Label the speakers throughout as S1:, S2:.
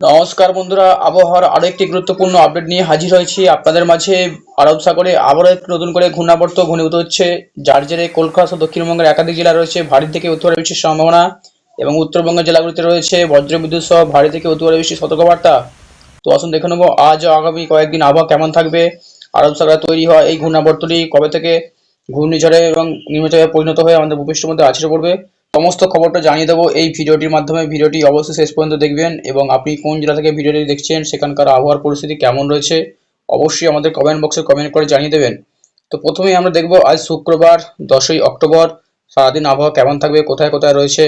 S1: নমস্কার বন্ধুরা, আবহাওয়ার আরও একটি গুরুত্বপূর্ণ আপডেট নিয়ে হাজির হয়েছি আপনাদের মাঝে। আরব সাগরে আবারও একটি নতুন করে ঘূর্ণাবর্ত ঘনীভূত হচ্ছে। যার জেরে কলকাতা ও দক্ষিণবঙ্গের একাধিক জেলা রয়েছে ভারী থেকে অতি বৃষ্টির সম্ভাবনা এবং উত্তরবঙ্গের জেলাগুলিতে রয়েছে বজ্রবিদ্যুৎ সহ ভারী থেকে অতি ভারী বৃষ্টির সতর্কবার্তা। তো আসুন দেখে নেব, আজ আগামী কয়েকদিন আবহাওয়া কেমন থাকবে? আরব সাগরে তৈরি হওয়া এই ঘূর্ণাবর্তটি কবে থেকে ঘূর্ণিঝড়ে এবং নিম্নচাপে পরিণত হয়ে আমাদের ভূপৃষ্ঠের মধ্যে আছড়ে পড়বে? সমস্ত খবরটা জানিয়ে দেবো। এই ভিডিওটির মাধ্যমে ভিডিওটি অবশ্যই শেষ পর্যন্ত দেখবেন এবং আপনি কোন জেলা থেকে ভিডিওটি দেখছেন, সেখানকার আবহাওয়ার পরিস্থিতি কেমন রয়েছে, অবশ্যই আমাদের কমেন্ট বক্সে কমেন্ট করে জানিয়ে দেবেন। তো প্রথমেই আমরা দেখব, আজ শুক্রবার, দশই অক্টোবর, সারাদিন আবহাওয়া কেমন থাকবে, কোথায় কোথায় রয়েছে,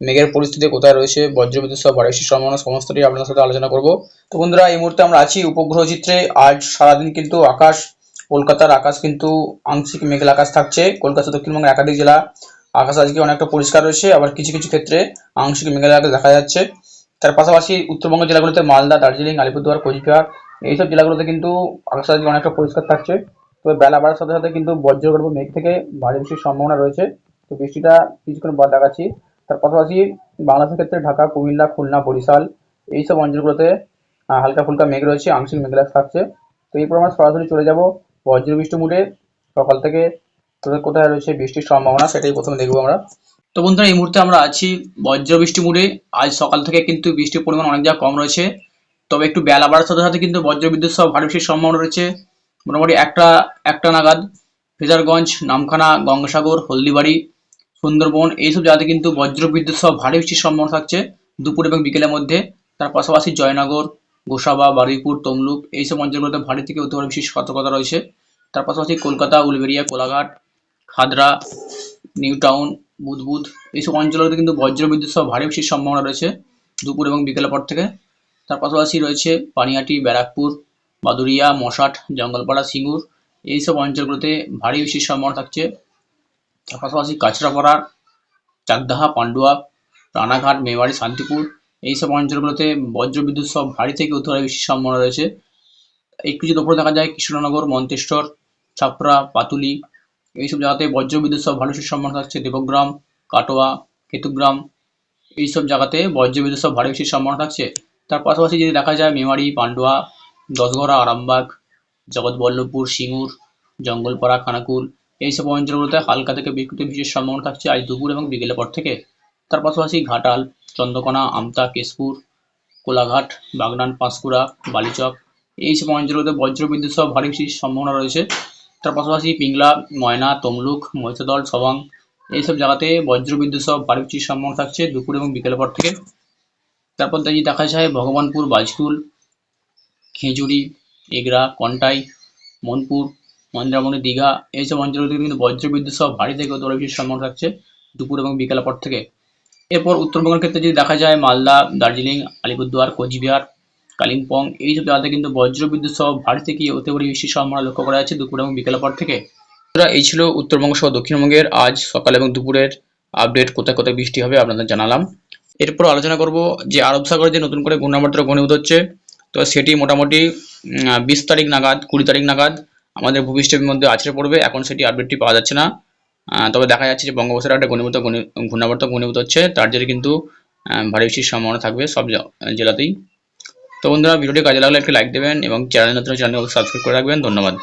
S1: মেঘের পরিস্থিতি কোথায় রয়েছে, বজ্রবিদ্যুৎ সহ বারিশের সম্ভাবনা সমস্তটি আপনাদের সাথে আলোচনা করব। তো বন্ধুরা, এই মুহূর্তে আমরা আছি উপগ্রহ চিত্রে। আজ সারাদিন কিন্তু আকাশ, কলকাতার আকাশ কিন্তু আংশিক মেঘলা আকাশ থাকছে। কলকাতা, দক্ষিণবঙ্গের একাধিক জেলা আকাশ আজকে অনেকটা পরিষ্কার রয়েছে, আবার কিছু কিছু ক্ষেত্রে আংশিক মেঘলা দেখা যাচ্ছে। তার পাশাপাশি উত্তরবঙ্গের জেলাগুলোতে মালদা, দার্জিলিং, আলিপুরদুয়ার, কোচবিহার, এইসব জেলাগুলোতে কিন্তু আকাশ আজকে অনেকটা পরিষ্কার থাকছে। তবে বেলা বাড়ার সাথে সাথে কিন্তু বজ্রগর্ভ মেঘ থেকে ভারী বৃষ্টির সম্ভাবনা রয়েছে। তো বৃষ্টিটা কিছুক্ষণ বাদ দেখাচ্ছি। তার পাশাপাশি বাংলাদেশের ক্ষেত্রে ঢাকা, কুমিল্লা, খুলনা, বরিশাল এইসব অঞ্চলগুলোতে হালকা ফুলকা মেঘ রয়েছে, আংশিক মেঘলা থাকছে। তো এরপর আমরা সরাসরি চলে যাব বজ্রবৃষ্টি মুডে। সকাল থেকে কোথায় কোথায় রয়েছে বৃষ্টির সম্ভাবনা সেটাই প্রথমে দেখব আমরা। তো বন্ধুরা, এই মুহূর্তে আমরা আছি বজ্রবৃষ্টি মুডে। আজ সকাল থেকে কিন্তু বৃষ্টির পরিমাণ অনেক জায়গা কম রয়েছে। তবে একটু বেলা বাড়ার সাথে সাথে কিন্তু বজ্রবিদ্যুৎ সহ ভারী বৃষ্টির সম্ভাবনা রয়েছে। মোটামুটি একটা একটা নাগাদ ফেজারগঞ্জ, নামখানা, গঙ্গাসাগর, হলদিবাড়ি, সুন্দরবন এইসব জায়গাতে কিন্তু বজ্র বিদ্যুৎ সহ ভারী বৃষ্টির সম্ভাবনা থাকছে দুপুর এবং বিকেলের মধ্যে। তার পাশাপাশি জয়নগর, গোসাবা, বারুইপুর, তমলুক এইসব অঞ্চলগুলোতে ভারী থেকে অতি ভারী বৃষ্টির সতর্কতা রয়েছে। তার পাশাপাশি কলকাতা, উলবেড়িয়া, কোলাঘাট খাদরা নিউ টাউন বুদবুদ এইসব অঞ্চলগুলোতে কিন্তু বজ্রবিদ্যুৎ সহ ভারী বৃষ্টির সম্ভাবনা রয়েছে দুপুর এবং বিকেলের পর থেকে। তার পাশাপাশি রয়েছে পানিহাটি ব্যারাকপুর বাদুরিয়া মশাট, জঙ্গলপাড়া, সিঙ্গুর, এইসব অঞ্চলগুলোতে ভারী বৃষ্টির সম্ভাবনা থাকছে। তার পাশাপাশি কাছড়াপাড়া চাকদাহা, পান্ডুয়া, রানাঘাট, মেমারি, শান্তিপুর, এইসব অঞ্চলগুলোতে বজ্রবিদ্যুৎ সহ ভারী থেকে অতি ভারী বৃষ্টির সম্ভাবনা রয়েছে। একটু যদি ওপরে দেখা যায়, কৃষ্ণনগর, মন্তেশ্বর ছাপড়া পাতুলি এইসব জায়গাতে বজ্রবিদ্যুৎ সহ ভারী বৃষ্টির সম্ভাবনা থাকছে দেবগ্রাম, কাটোয়া, কেতুগ্রাম। এইসব জায়গাতে বজ্রবিদ্যুৎ সহ ভারী বৃষ্টির সম্ভাবনা থাকছে। তার পাশাপাশি যদি দেখা যায় মেমারি, পান্ডুয়া, দশগড়া, আরামবাগ, জগৎবল্লভপুর, সিঙ্গুর, জঙ্গলপাড়া, খানাকুল এইসব অঞ্চলগুলোতে হালকা থেকে বিক্ষিপ্ত বৃষ্টির সম্ভাবনা থাকছে আজ দুপুর এবং বিকেলের পর থেকে। তার পাশাপাশি ঘাটাল, চন্দ্রকোনা, আমতা, কেশপুর, কোলাঘাট, বাগনান, পাঁশকুড়া, বালিচক এইসব অঞ্চলগুলোতে বজ্রবিদ্যুৎ সহ ভারী বৃষ্টির সম্ভাবনা রয়েছে। তার পাশাপাশি পিংলা, ময়না, তমলুক, মহিষাদল, সবাং, এইসব জায়গাতে বজ্রবিদ্যুৎ সহ ভারী বৃষ্টির সম্ভাবনা থাকছে দুপুর এবং বিকেলের পর থেকে। তারপর যদি দেখা যায় ভগবানপুর বাজকুল খেজুরি, এগরা, কন্টাই, মনপুর মন্দারমণি দীঘা, এইসব অঞ্চলগুলোতে কিন্তু বজ্রবিদ্যুৎ সহ ভারী থেকে ভারী বৃষ্টির সম্ভাবনা থাকছে দুপুর এবং বিকেলের পর থেকে। এরপর উত্তরবঙ্গের ক্ষেত্রে যদি দেখা যায়, মালদা, দার্জিলিং, আলিপুরদুয়ার, কোচবিহার কালিম্পং, এই সব জায়গাতে কিন্তু বজ্রবিদ্যুৎ সহ ভারী থেকে অতি ভারী বৃষ্টির সম্ভাবনা লক্ষ্য করা যাচ্ছে দুপুর এবং বিকেলের পর থেকে। এই ছিল উত্তরবঙ্গ সহ দক্ষিণবঙ্গের। আজ সকাল এবং দুপুরের আপডেট কোথায় কোথায় বৃষ্টি হবে আপনাদের জানালাম। এরপর আলোচনা করব যে আরব সাগরে যে নতুন করে ঘূর্ণাবর্ত ঘনীভূত হচ্ছে তো সেটি মোটামুটি বিশ তারিখ নাগাদ, কুড়ি তারিখ নাগাদ আমাদের ভূপৃষ্ঠের মধ্যে আছড়ে পড়বে। এখন সেটি আপডেটটি পাওয়া যাচ্ছে না। তবে দেখা যাচ্ছে যে বঙ্গোপসাগরে একটা ঘনীভূত ঘনী- ঘূর্ণাবর্ত ঘনীভূত হচ্ছে। তার জন্য কিন্তু ভারী বৃষ্টির সম্ভাবনা থাকবে সব জেলাতেই। তো বন্ধুরা, ভিডিওটি কাজে লাগলে একটু লাইক দেবেন এবং চ্যানেল নতুন চ্যানেল সাবস্ক্রাইব করে রাখবেন। ধন্যবাদ।